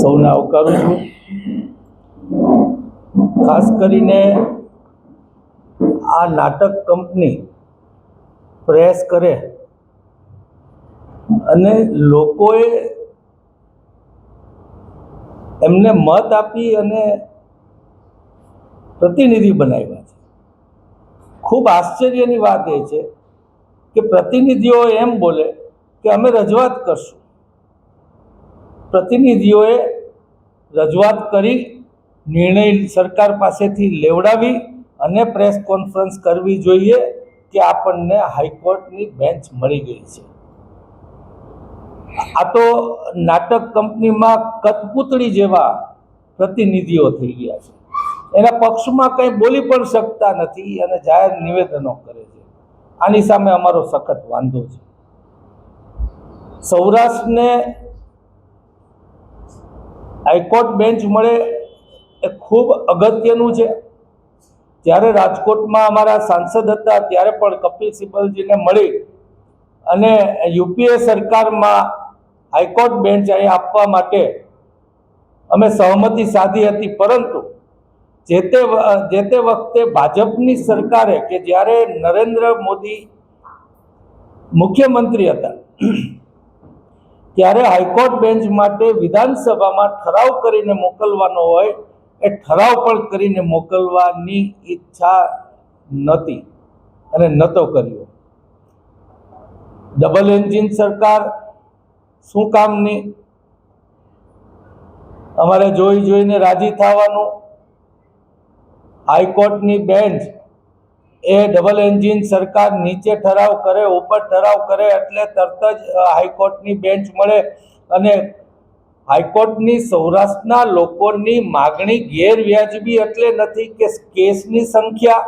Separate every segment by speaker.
Speaker 1: સૌને આવકારું છું. ખાસ કરીને આ નાટક કંપની પ્રયાસ કરે અને લોકોએ એમને મત આપી અને પ્રતિનિધિ બનાવ્યા છે. ખૂબ આશ્ચર્યની વાત એ છે કે પ્રતિનિધિઓ એમ બોલે કે અમે રજૂઆત કરશું. પ્રતિનિધિઓએ રજૂઆત કરી, નિર્ણય સરકાર પાસેથી લેવડાવી અને પ્રેસ કોન્ફરન્સ કરવી જોઈએ કે આપણને હાઈકોર્ટની બેન્ચ મળી ગઈ છે. આ તો નાટક કંપનીમાં કઠપૂતળી જેવા પ્રતિનિધિઓ થઈ ગયા છે. એના પક્ષમાં કંઈ બોલી પણ શકતા નથી અને જાહેર નિવેદનો કરે છે. આની સામે અમારો સખત વાંધો છે. સૌરાષ્ટ્રને હાઈકોર્ટ બેન્ચ મળે એ ખૂબ અગત્યનું છે. જ્યારે રાજકોટમાં અમારા સાંસદ હતા, ત્યારે પણ કપિલ સિબ્બલજીને મળી અને યુપીએ સરકારમાં હાઈકોર્ટ બેન્ચ અહીં આપવા માટે અમે સહમતિ સાધી હતી. પરંતુ જે તે જે તે વખતે ભાજપની સરકારે કે જ્યારે નરેન્દ્ર મોદી મુખ્યમંત્રી હતા ત્યારે હાઈકોર્ટ બેન્ચ માટે વિધાનસભામાં ઠરાવ કરીને મોકલવાનો હોય એ ઠરાવ પણ કરીને મોકલવાની ઈચ્છા નહોતી અને નહોતો કર્યો. ડબલ એન્જિન સરકાર શું કામની અમારે જોઈ જોઈને રાજી થવાનું. હાઈકોર્ટની બેન્ચ એ ડબલ એન્જિન સરકાર નીચે ઠરાવ કરે, ઉપર ઠરાવ કરે એટલે તરત જ હાઈકોર્ટની બેન્ચ મળે અને હાઈકોર્ટની સૌરાષ્ટ્રના લોકોની માગણી ગેરવ્યાજબી એટલે નથી કે કેસની સંખ્યા,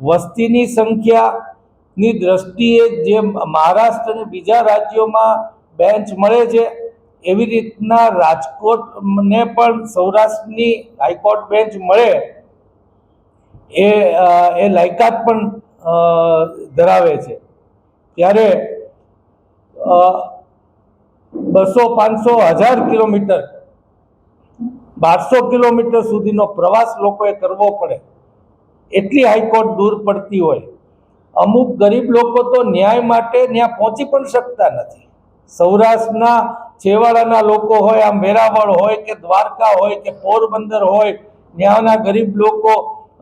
Speaker 1: વસ્તીની સંખ્યાની દ્રષ્ટિએ જે મહારાષ્ટ્ર અને બીજા રાજ્યોમાં બેન્ચ મળે છે, એવી રીતના રાજકોટને પણ સૌરાષ્ટ્રની હાઈકોર્ટ બેન્ચ મળે. એ એ લાયકાત પણ ધરાવે છે. ત્યારે બસો પાંચસો હજાર કિલોમીટર, બારસો કિલોમીટર સુધીનો પ્રવાસ લોકોએ કરવો પડે. એટલી હાઈકોર્ટ દૂર પડતી હોય. અમુક ગરીબ લોકો તો ન્યાય માટે ત્યાં પહોંચી પણ શકતા નથી. સૌરાષ્ટ્રના છેવાડાના લોકો હોય, આમ વેરાવળ હોય કે દ્વારકા હોય કે પોરબંદર હોય, ત્યાંના ગરીબ લોકો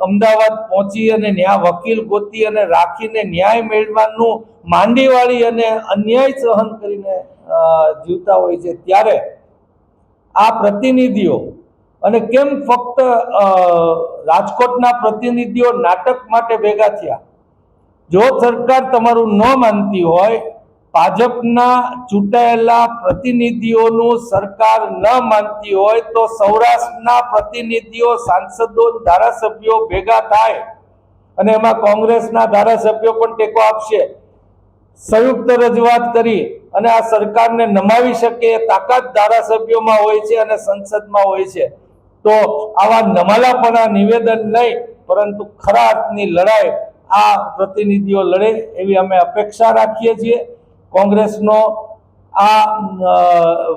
Speaker 1: અમદાવાદ પહોંચી અને ત્યાં વકીલ ગોતી અને રાખીને ન્યાય મેળવવાનું માંડીવાળી અને અન્યાય સહન કરીને જીવતા હોય છે. ત્યારે આ પ્રતિનિધિઓ અને કેમ ફક્ત રાજકોટના પ્રતિનિધિઓ નાટક માટે ભેગા થયા? જો સરકાર તમારું ન માનતી હોય ભાજપના ચૂંટાયેલા પ્રતિનિધિઓનું સરકાર ન માનતી હોય તો સૌરાષ્ટ્રના પ્રતિનિધિઓ, સાંસદો, ધારાસભ્યો ભેગા થાય અને એમાં કોંગ્રેસના ધારાસભ્યો પણ ટેકો આપશે. સંયુક્ત રજૂઆત કરી અને આ સરકારને નમાવી શકે એ તાકાત ધારાસભ્યોમાં હોય છે અને સંસદમાં હોય છે. તો આવા નમાલાપણા નિવેદન નહીં, પરંતુ ખરા અર્થની લડાઈ આ પ્રતિનિધિઓ લડે એવી અમે અપેક્ષા રાખીએ છીએ. કોંગ્રેસનો આ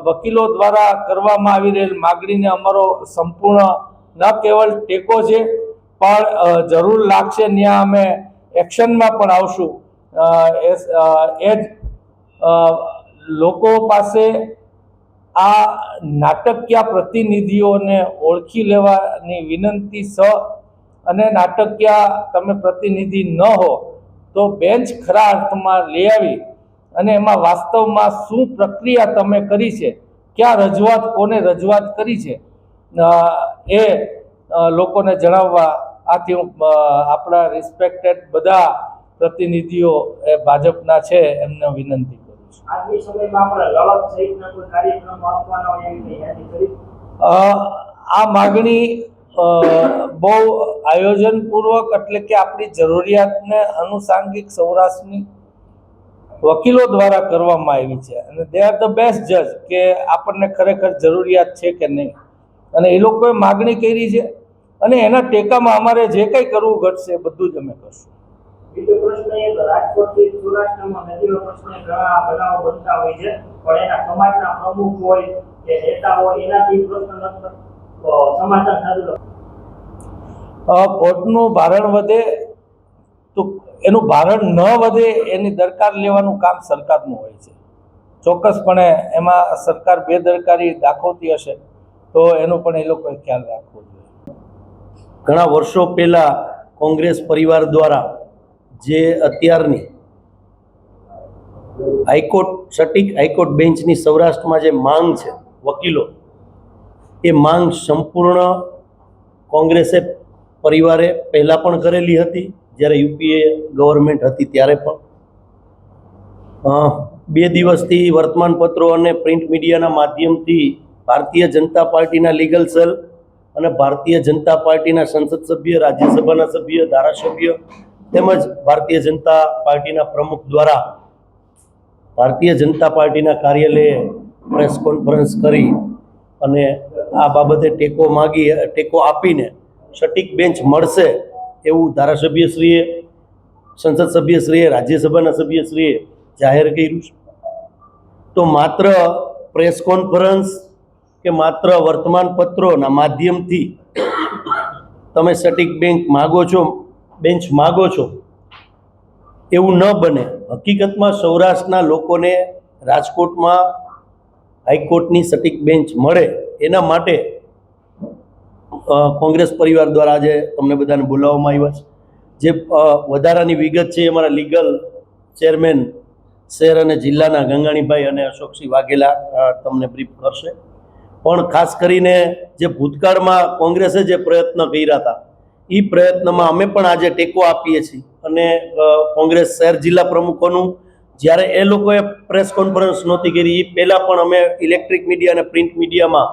Speaker 1: વકીલો દ્વારા કરવામાં આવી રહેલ માગણીને અમારો સંપૂર્ણ, ન કેવલ ટેકો છે, પણ જરૂર લાગશે ત્યાં અમે એક્શનમાં પણ આવશું. એ- જ લોકો પાસે આ નાટકીય પ્રતિનિધિઓને ઓળખી લેવાની વિનંતી સ અને નાટકીય તમે પ્રતિનિધિ ન હો તો બેન્ચ ખરા અર્થમાં લઈ આવી. અને એમાં વાસ્તવમાં શું પ્રક્રિયા તમે કરી છે? ક્યાં રજૂઆત કોને રજૂઆત કરી છે? એ લોકોને જણાવવા. આથી હું આપણા રિસ્પેક્ટેડ બધા પ્રતિનિધિઓ એ ભાજપના છે એમને વિનંતી કરું છું.
Speaker 2: આજની સમયમાં
Speaker 1: આ માગણી બહુ આયોજનપૂર્વક એટલે કે આપણી જરૂરિયાતને અનુસાંગિક સૌરાષ્ટ્રની વકીલો દ્વારા કરવામાં આવી છે. અને દે આર ધ બેસ્ટ જજ કે આપણને ખરેખર જરૂરિયાત છે કે નહીં. અને એ લોકોએ માગણી કરી છે. અને એના ટેકામાં અમારે જે કંઈ કરવું ઘટશે બધું જ અમે કરશું.
Speaker 2: બીજો પ્રશ્ન એ રાજકોટથી સૌરાષ્ટ્રમાં નદીનો પ્રશ્ન ઘણા બનાવો બનતા હોય છે. પણ એના સમાજના પ્રમુખ હોય જે નેતા હોય એનાથી પ્રશ્ન સમાધાન થતું
Speaker 1: કોર્ટનું ભારણ વધે તો એનું ભારણ ન વધે એની દરકાર લેવાનું કામ સરકારનું હોય છે. ચોક્કસપણે એમાં સરકાર બેદરકારી દાખવતી હશે તો એનું પણ એ લોકોએ ખ્યાલ રાખવો જોઈએ.
Speaker 3: ઘણા વર્ષો પહેલાં કોંગ્રેસ પરિવાર દ્વારા જે અત્યારની હાઈકોર્ટ, સટીક હાઈકોર્ટ બેન્ચની સૌરાષ્ટ્રમાં જે માંગ છે, વકીલો, એ માંગ સંપૂર્ણ કોંગ્રેસે પરિવારે પહેલાં પણ કરેલી હતી. જ્યારે યુપીએ ગવર્મેન્ટ હતી ત્યારે પણ. બે દિવસથી વર્તમાનપત્રો અને પ્રિન્ટ મીડિયાના માધ્યમથી ભારતીય જનતા પાર્ટીના લીગલ સેલ અને ભારતીય જનતા પાર્ટીના સંસદ સભ્ય, રાજ્યસભાના સભ્ય, ધારાસભ્ય તેમજ ભારતીય જનતા પાર્ટીના પ્રમુખ દ્વારા ભારતીય જનતા પાર્ટીના કાર્યાલયે પ્રેસ કોન્ફરન્સ કરી અને આ બાબતે ટેકો માગી, ટેકો આપીને સટીક બેન્ચ મળશે એવું ધારાસભ્યશ્રીએ, સંસદ સભ્યશ્રીએ, રાજ્યસભાના સભ્યશ્રીએ જાહેર કર્યું છે. તો માત્ર પ્રેસ કોન્ફરન્સ કે માત્ર વર્તમાનપત્રોના માધ્યમથી તમે સટીક બેંક માગો છો બેન્ચ માગો છો, એવું ન બને. હકીકતમાં સૌરાષ્ટ્રના લોકોને રાજકોટમાં હાઈકોર્ટની સટીક બેન્ચ મળે એના માટે કોંગ્રેસ પરિવાર દ્વારા આજે તમને બધાને બોલાવવામાં આવ્યા છે. જે વધારાની વિગત છે એ અમારા લીગલ ચેરમેન શહેર અને જિલ્લાના ગંગાણીભાઈ અને અશોકસિંહ વાઘેલા તમને બ્રીફ કરશે. પણ ખાસ કરીને જે ભૂતકાળમાં કોંગ્રેસે જે પ્રયત્ન કર્યા હતા એ પ્રયત્નમાં અમે પણ આજે ટેકો આપીએ છીએ. અને કોંગ્રેસ શહેર જિલ્લા પ્રમુખોનું જ્યારે એ લોકોએ પ્રેસ કોન્ફરન્સ નહોતી કરી એ પહેલાં પણ અમે ઇલેક્ટ્રિક મીડિયા અને પ્રિન્ટ મીડિયામાં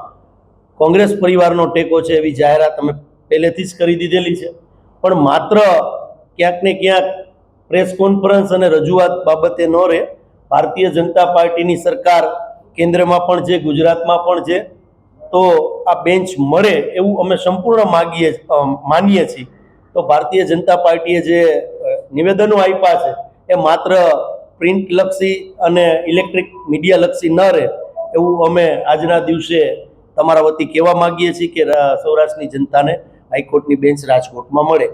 Speaker 3: કોંગ્રેસ પરિવારનો ટેકો છે એવી જાહેરાત અમે પહેલેથી જ કરી દીધેલી છે. પણ માત્ર ક્યાંક ને ક્યાંક પ્રેસ કોન્ફરન્સ અને રજૂઆત બાબતે ન રહે, ભારતીય જનતા પાર્ટીની સરકાર કેન્દ્રમાં પણ છે, ગુજરાતમાં પણ છે, તો આ બેન્ચ મળે એવું અમે સંપૂર્ણ માગીએ માનીએ છીએ. તો ભારતીય જનતા પાર્ટીએ જે નિવેદનો આપ્યા છે, એ માત્ર પ્રિન્ટ લક્ષી અને ઇલેક્ટ્રિક મીડિયા લક્ષી ન રહે એવું અમે આજના દિવસે તમારા વતી કહેવા માગીએ છીએ કે સૌરાષ્ટ્રની જનતાને હાઈકોર્ટની બેન્ચ રાજકોટમાં મળે.